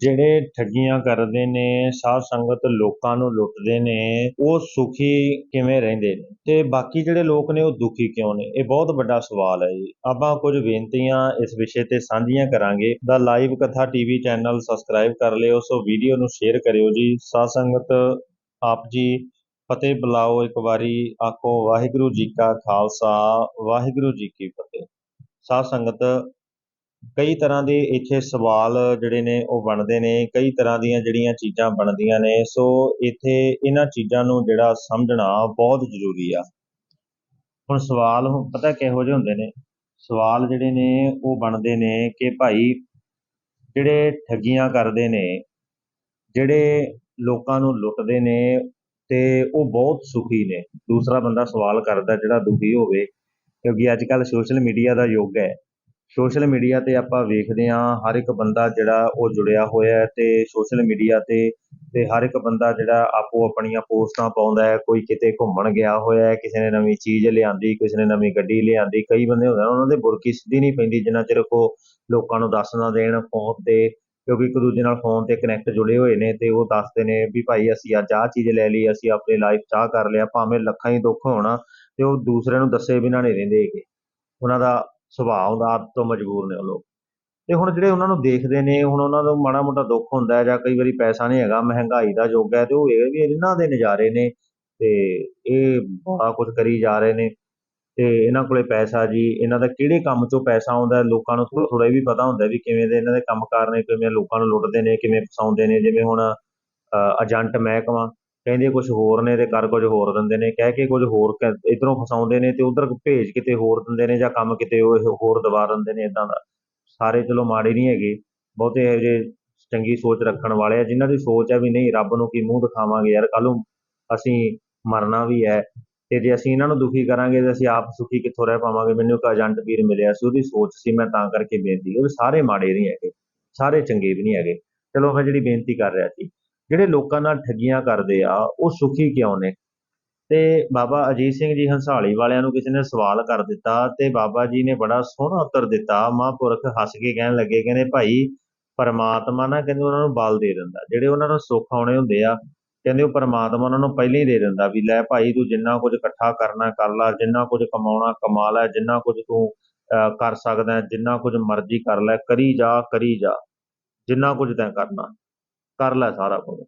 ਜਿਹੜੇ ਠੱਗੀਆਂ ਕਰਦੇ ਨੇ, ਸਾਧ ਸੰਗਤ ਲੋਕਾਂ ਨੂੰ ਲੁੱਟਦੇ ਨੇ, ਉਹ ਸੁਖੀ ਕਿਵੇਂ ਰਹਿੰਦੇ ਨੇ? ਤੇ ਬਾਕੀ ਜਿਹੜੇ ਲੋਕ ਨੇ, ਉਹ ਦੁਖੀ ਕਿਉਂ ਨੇ? ਇਹ ਬਹੁਤ ਵੱਡਾ ਸਵਾਲ ਹੈ ਜੀ। ਆਪਾਂ ਕੁਝ ਬੇਨਤੀਆਂ ਇਸ ਵਿਸ਼ੇ ਤੇ ਸਾਂਝੀਆਂ ਕਰਾਂਗੇ। ਦਾ ਲਾਈਵ ਕਥਾ ਟੀਵੀ ਚੈਨਲ ਸਬਸਕ੍ਰਾਈਬ ਕਰ ਲਿਓ ਸੋ ਵੀਡੀਓ ਨੂੰ ਸ਼ੇਅਰ ਕਰਿਓ ਜੀ। ਸਾਧ ਸੰਗਤ, ਆਪ ਜੀ, ਫਤਿਹ ਬੁਲਾਓ ਇੱਕ ਵਾਰੀ। ਆਖੋ, ਵਾਹਿਗੁਰੂ ਜੀ ਕਾ ਖਾਲਸਾ, ਵਾਹਿਗੁਰੂ ਜੀ ਕੀ ਫਤਿਹ। ਸਾਧ ਸੰਗਤ ਕਈ ਤਰ੍ਹਾਂ ਦੇ ਇੱਥੇ ਸਵਾਲ ਜਿਹੜੇ ਨੇ ਉਹ ਬਣਦੇ ਨੇ, ਕਈ ਤਰ੍ਹਾਂ ਦੀਆਂ ਜਿਹੜੀਆਂ ਚੀਜ਼ਾਂ ਬਣਦੀਆਂ ਨੇ, ਸੋ ਇੱਥੇ ਇਹਨਾਂ ਚੀਜ਼ਾਂ ਨੂੰ ਜਿਹੜਾ ਸਮਝਣਾ ਬਹੁਤ ਜ਼ਰੂਰੀ ਆ। ਹੁਣ ਸਵਾਲ ਹੁਣ ਪਤਾ ਕਿਹੋ ਜਿਹੇ ਹੁੰਦੇ ਨੇ? ਸਵਾਲ ਜਿਹੜੇ ਨੇ ਉਹ ਬਣਦੇ ਨੇ ਕਿ ਭਾਈ ਜਿਹੜੇ ਠੱਗੀਆਂ ਕਰਦੇ ਨੇ, ਜਿਹੜੇ ਲੋਕਾਂ ਨੂੰ ਲੁੱਟਦੇ ਨੇ ਤੇ ਉਹ ਬਹੁਤ ਸੁਖੀ ਨੇ। ਦੂਸਰਾ ਬੰਦਾ ਸਵਾਲ ਕਰਦਾ ਜਿਹੜਾ ਦੁਖੀ ਹੋਵੇ, ਕਿਉਂਕਿ ਅੱਜ ਕੱਲ ਸੋਸ਼ਲ ਮੀਡੀਆ ਦਾ ਯੁੱਗ ਹੈ। ਸੋਸ਼ਲ ਮੀਡੀਆ ਤੇ ਆਪਾਂ ਵੇਖਦੇ ਹਾਂ, ਹਰ ਇੱਕ ਬੰਦਾ ਜਿਹੜਾ ਉਹ ਜੁੜਿਆ ਹੋਇਆ ਅਤੇ ਸੋਸ਼ਲ ਮੀਡੀਆ ਤੇ ਅਤੇ ਹਰ ਇੱਕ ਬੰਦਾ ਜਿਹੜਾ ਆਪੋ ਆਪਣੀਆਂ ਪੋਸਟਾਂ ਪਾਉਂਦਾ ਹੈ, ਕੋਈ ਕਿਤੇ ਘੁੰਮਣ ਗਿਆ ਹੋਇਆ ਕਿਸੇ ਨੇ ਨਵੀਂ ਚੀਜ਼ ਲਿਆਂਦੀ, ਕਿਸੇ ਨੇ ਨਵੀਂ ਗੱਡੀ ਲਿਆਂਦੀ, ਕਈ ਬੰਦੇ ਹੁੰਦੇ ਉਹਨਾਂ ਦੇ ਬੁਰਕੀ ਸਿੱਧੀ ਨਹੀਂ ਪੈਂਦੀ ਜਿੰਨਾ ਚਿਰ ਉਹ ਲੋਕਾਂ ਨੂੰ ਦੱਸ ਨਾ ਦੇਣ ਫੋਨ ਤੇ, ਕਿਉਂਕਿ ਇੱਕ ਦੂਜੇ ਨਾਲ ਫੋਨ ਤੇ ਕਨੈਕਟ ਜੁੜੇ ਹੋਏ ਨੇ ਅਤੇ ਉਹ ਦੱਸਦੇ ਨੇ ਵੀ ਭਾਈ ਅਸੀਂ ਅੱਜ ਆਹ ਚੀਜ਼ ਲੈ ਲਈ, ਅਸੀਂ ਆਪਣੀ ਲਾਈਫ 'ਚ ਆਹ ਕਰ ਲਿਆ, ਭਾਵੇਂ ਲੱਖਾਂ ਹੀ ਦੁੱਖ ਹੋਣ ਅਤੇ ਉਹ ਦੂਸਰੇ ਨੂੰ ਦੱਸੇ ਬਿਨਾਂ ਨਹੀਂ ਰਹਿੰਦੇ ਹੈਗੇ। ਉਹਨਾਂ ਦਾ ਸੁਭਾਅ ਹੁੰਦਾ ਆਦਤ ਤੋਂ ਮਜਬੂਰ ਨੇ ਉਹ ਲੋਕ। ਤੇ ਹੁਣ ਜਿਹੜੇ ਉਹਨਾਂ ਨੂੰ ਦੇਖਦੇ ਨੇ ਹੁਣ ਉਹਨਾਂ ਨੂੰ ਮਾੜਾ ਮੋਟਾ ਦੁੱਖ ਹੁੰਦਾ ਜਾਂ ਕਈ ਵਾਰੀ ਪੈਸਾ ਨਹੀਂ ਹੈਗਾ ਮਹਿੰਗਾਈ ਦਾ ਯੁੱਗ ਹੈ ਤੇ ਉਹ ਇਹ ਵੀ ਇਹਨਾਂ ਦੇ ਨਜ਼ਾਰੇ ਨੇ ਤੇ ਇਹ ਬੜਾ ਕੁਝ ਕਰੀ ਜਾ ਰਹੇ ਨੇ। ਤੇ ਇਹਨਾਂ ਕੋਲੇ ਪੈਸਾ ਜੀ ਇਹਨਾਂ ਦਾ ਕਿਹੜੇ ਕੰਮ 'ਚੋਂ ਪੈਸਾ ਆਉਂਦਾ ਲੋਕਾਂ ਨੂੰ ਥੋੜਾ ਥੋੜਾ ਇਹ ਵੀ ਪਤਾ ਹੁੰਦਾ ਵੀ ਕਿਵੇਂ ਦੇ ਇਹਨਾਂ ਦੇ ਕੰਮਕਾਰ ਨੇ ਕਿਵੇਂ ਲੋਕਾਂ ਨੂੰ ਲੁੱਟਦੇ ਨੇ ਕਿਵੇਂ ਫਸਾਉਂਦੇ ਨੇ ਜਿਵੇਂ ਹੁਣ ਏਜੰਟ ਮਹਿਕਮਾ ਕਹਿੰਦੇ ਕੁਝ ਹੋਰ ਨੇ ਤੇ ਕਰ ਕੁਝ ਹੋਰ ਦਿੰਦੇ ਨੇ, ਕਹਿ ਕੇ ਕੁਝ ਹੋਰ ਇਧਰੋਂ ਫਸਾਉਂਦੇ ਨੇ ਤੇ ਉਧਰ ਭੇਜ ਕਿਤੇ ਹੋਰ ਦਿੰਦੇ ਨੇ ਜਾਂ ਕੰਮ ਕਿਤੇ ਹੋਰ ਦਵਾ ਦਿੰਦੇ ਨੇ ਇਦਾਂ ਦਾ। ਸਾਰੇ ਚਲੋ ਮਾੜੇ ਨਹੀਂ ਹੈਗੇ, ਬਹੁਤੇ ਇਹੋ ਜਿਹੇ ਚੰਗੀ ਸੋਚ ਰੱਖਣ ਵਾਲੇ ਆ, ਜਿਨ੍ਹਾਂ ਦੀ ਸੋਚ ਹੈ ਵੀ ਨਹੀਂ, ਰੱਬ ਨੂੰ ਕੀ ਮੂੰਹ ਦਿਖਾਵਾਂਗੇ ਯਾਰ ਕੱਲ ਨੂੰ ਅਸੀਂ ਮਰਨਾ ਵੀ ਹੈ ਤੇ ਜੇ ਅਸੀਂ ਇਹਨਾਂ ਨੂੰ ਦੁਖੀ ਕਰਾਂਗੇ ਤਾਂ ਅਸੀਂ ਆਪ ਸੁਖੀ ਕਿੱਥੋਂ ਰਹਿ ਪਾਵਾਂਗੇ? ਮੈਨੂੰ ਇੱਕ ਏਜੰਟ ਵੀਰ ਮਿਲਿਆ ਸੀ, ਉਹਦੀ ਸੋਚ ਸੀ ਮੈਂ ਤਾਂ ਕਰਕੇ ਬੇਨਤੀ, ਉਹ ਸਾਰੇ ਮਾੜੇ ਨਹੀਂ ਹੈਗੇ, ਸਾਰੇ ਚੰਗੇ ਵੀ ਨਹੀਂ ਹੈਗੇ। ਚਲੋ ਮੈਂ ਜਿਹੜੀ ਬੇਨਤੀ ਕਰ ਰਿਹਾ ਸੀ ਜਿਹੜੇ ਲੋਕਾਂ ਨਾਲ ਠੱਗੀਆਂ ਕਰਦੇ ਆ, ਉਹ ਸੁਖੀ ਕਿਉਂ ਨੇ? ਤੇ ਬਾਬਾ ਅਜੀਤ ਸਿੰਘ ਜੀ ਹੰਸਾਲੀ ਵਾਲਿਆਂ ਨੂੰ ਕਿਸੇ ਨੇ ਸਵਾਲ ਕਰ ਦਿੱਤਾ ਤੇ ਬਾਬਾ ਜੀ ਨੇ ਬੜਾ ਸੋਹਣਾ ਉੱਤਰ ਦਿੱਤਾ। ਮਹਾਂਪੁਰਖ ਹੱਸ ਕੇ ਕਹਿਣ ਲੱਗੇ, ਕਹਿੰਦੇ ਭਾਈ ਪਰਮਾਤਮਾ ਨਾ ਕਹਿੰਦੇ ਉਹਨਾਂ ਨੂੰ ਬਲ ਦੇ ਦਿੰਦਾ। ਜਿਹੜੇ ਉਹਨਾਂ ਨੂੰ ਸੁੱਖ ਆਉਣੇ ਹੁੰਦੇ ਆ, ਕਹਿੰਦੇ ਉਹ ਪਰਮਾਤਮਾ ਉਹਨਾਂ ਨੂੰ ਪਹਿਲਾਂ ਹੀ ਦੇ ਦਿੰਦਾ ਵੀ ਲੈ ਭਾਈ ਤੂੰ ਜਿੰਨਾ ਕੁਝ ਇਕੱਠਾ ਕਰਨਾ ਕਰ ਲੈ, ਜਿੰਨਾ ਕੁਝ ਕਮਾਉਣਾ ਕਮਾ ਲੈ, ਜਿੰਨਾ ਕੁਝ ਤੂੰ ਕਰ ਸਕਦਾ, ਜਿੰਨਾ ਕੁਝ ਮਰਜ਼ੀ ਕਰ ਲੈ, ਕਰੀ ਜਾ ਕਰੀ ਜਾ, ਜਿੰਨਾ ਕੁਝ ਤੈਂ ਕਰਨਾ। ਕਰ ਲੈ ਸਾਰਾ ਕੁਝ।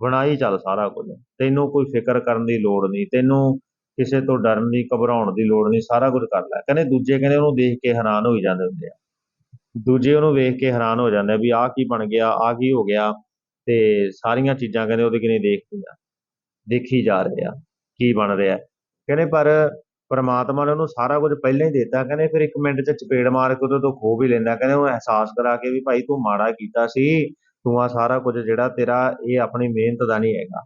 ਬਣਾਈ ਚੱਲ ਸਾਰਾ ਕੁਝ। ਤੈਨੂੰ ਕੋਈ ਫਿਕਰ ਕਰਨ ਦੀ ਲੋੜ ਨਹੀਂ, ਤੈਨੂੰ ਕਿਸੇ ਤੋਂ ਡਰਨ ਦੀ, ਘਬਰਾਉਣ ਦੀ ਲੋੜ ਨਹੀਂ, ਸਾਰਾ ਕੁਝ ਕਰ ਲੈ। ਕਹਿੰਦੇ ਦੂਜੇ ਕਹਿੰਦੇ ਉਹਨੂੰ ਦੇਖ ਕੇ ਹੈਰਾਨ ਹੋਈ ਜਾਂਦੇ ਹੁੰਦੇ ਆ। ਦੂਜੇ ਉਹਨੂੰ ਵੇਖ ਕੇ ਹੈਰਾਨ ਹੋ ਜਾਂਦੇ ਵੀ ਆਹ ਕੀ ਬਣ ਗਿਆ, ਆਹ ਕੀ ਹੋ ਗਿਆ ਤੇ ਸਾਰੀਆਂ ਚੀਜ਼ਾਂ ਕਹਿੰਦੇ ਉਹਦੇ ਕਿਨੇ ਦੇਖਦੀਆਂ ਦੇਖੀ ਜਾ ਰਹੇ ਆ ਕੀ ਬਣ ਰਿਹਾ। ਕਹਿੰਦੇ ਪਰ ਪਰਮਾਤਮਾ ਨੇ ਉਹਨੂੰ ਸਾਰਾ ਕੁਝ ਪਹਿਲਾਂ ਹੀ ਦਿੱਤਾ। ਕਹਿੰਦੇ ਫਿਰ ਇੱਕ ਮਿੰਟ 'ਚ ਚਪੇੜ ਮਾਰ ਕੇ ਉਹਦੇ ਤੋਂ ਖੋ ਵੀ ਲੈਂਦਾ। ਕਹਿੰਦੇ ਉਹ ਅਹਿਸਾਸ ਕਰਾ ਕੇ ਵੀ ਭਾਈ ਤੂੰ ਮਾੜਾ ਕੀਤਾ ਸੀ। ਤੂੰ ਆ ਸਾਰਾ ਕੁਝ ਜਿਹੜਾ ਤੇਰਾ ਇਹ ਆਪਣੀ ਮਿਹਨਤ ਦਾ ਨਹੀਂ ਹੈਗਾ।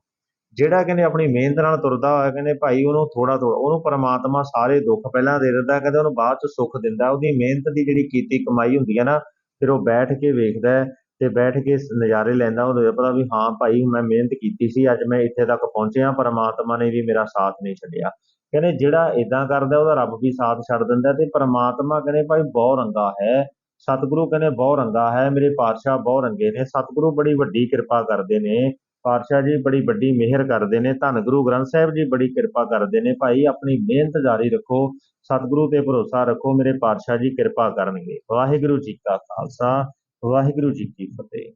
ਜਿਹੜਾ ਕਹਿੰਦੇ ਆਪਣੀ ਮਿਹਨਤ ਨਾਲ ਤੁਰਦਾ ਹੋਇਆ ਕਹਿੰਦੇ ਭਾਈ ਉਹਨੂੰ ਥੋੜਾ ਥੋੜਾ ਉਹਨੂੰ ਪਰਮਾਤਮਾ ਸਾਰੇ ਦੁੱਖ ਪਹਿਲਾਂ ਦੇ ਦਿੰਦਾ, ਕਹਿੰਦੇ ਉਹਨੂੰ ਬਾਅਦ ਚ ਸੁੱਖ ਦਿੰਦਾ, ਉਹਦੀ ਮਿਹਨਤ ਦੀ ਜਿਹੜੀ ਕੀਤੀ ਕਮਾਈ ਹੁੰਦੀ ਹੈ ਨਾ, ਫਿਰ ਉਹ ਬੈਠ ਕੇ ਵੇਖਦਾ ਹੈ ਤੇ ਬੈਠ ਕੇ ਨਜ਼ਾਰੇ ਲੈਂਦਾ, ਉਹਨੂੰ ਪਤਾ ਵੀ ਹਾਂ ਭਾਈ ਮੈਂ ਮਿਹਨਤ ਕੀਤੀ ਸੀ, ਅੱਜ ਮੈਂ ਇੱਥੇ ਤੱਕ ਪਹੁੰਚਿਆ, ਪਰਮਾਤਮਾ ਨੇ ਵੀ ਮੇਰਾ ਸਾਥ ਨਹੀਂ ਛੱਡਿਆ। ਕਹਿੰਦੇ ਜਿਹੜਾ ਇਦਾਂ ਕਰਦਾ, ਉਹਦਾ ਰੱਬ ਵੀ ਸਾਥ ਛੱਡ ਦਿੰਦਾ ਤੇ ਪਰਮਾਤਮਾ ਕਹਿੰਦੇ ਭਾਈ ਬਹੁ ਰੰਗਾ ਹੈ। ਸਤਿਗੁਰੂ ਕਹਿੰਦੇ ਬਹੁ ਰੰਗਾ ਹੈ, ਮੇਰੇ ਪਾਤਸ਼ਾਹ ਬਹੁ ਰੰਗੇ ਨੇ, ਸਤਿਗੁਰੂ ਬੜੀ ਵੱਡੀ ਕਿਰਪਾ ਕਰਦੇ ਨੇ, ਪਾਤਸ਼ਾਹ ਜੀ ਬੜੀ ਵੱਡੀ ਮਿਹਰ ਕਰਦੇ ਨੇ, ਧੰਨ ਗੁਰੂ ਗ੍ਰੰਥ ਸਾਹਿਬ ਜੀ ਬੜੀ ਕਿਰਪਾ ਕਰਦੇ ਨੇ, ਭਾਈ ਆਪਣੀ ਮਿਹਨਤ ਜਾਰੀ ਰੱਖੋ, ਸਤਿਗੁਰੂ ਤੇ ਭਰੋਸਾ ਰੱਖੋ, ਮੇਰੇ ਪਾਤਸ਼ਾਹ ਜੀ ਕਿਰਪਾ ਕਰਨਗੇ, ਵਾਹਿਗੁਰੂ ਜੀ ਕਾ ਖਾਲਸਾ, ਵਾਹਿਗੁਰੂ ਜੀ ਕੀ ਫਤਿਹ।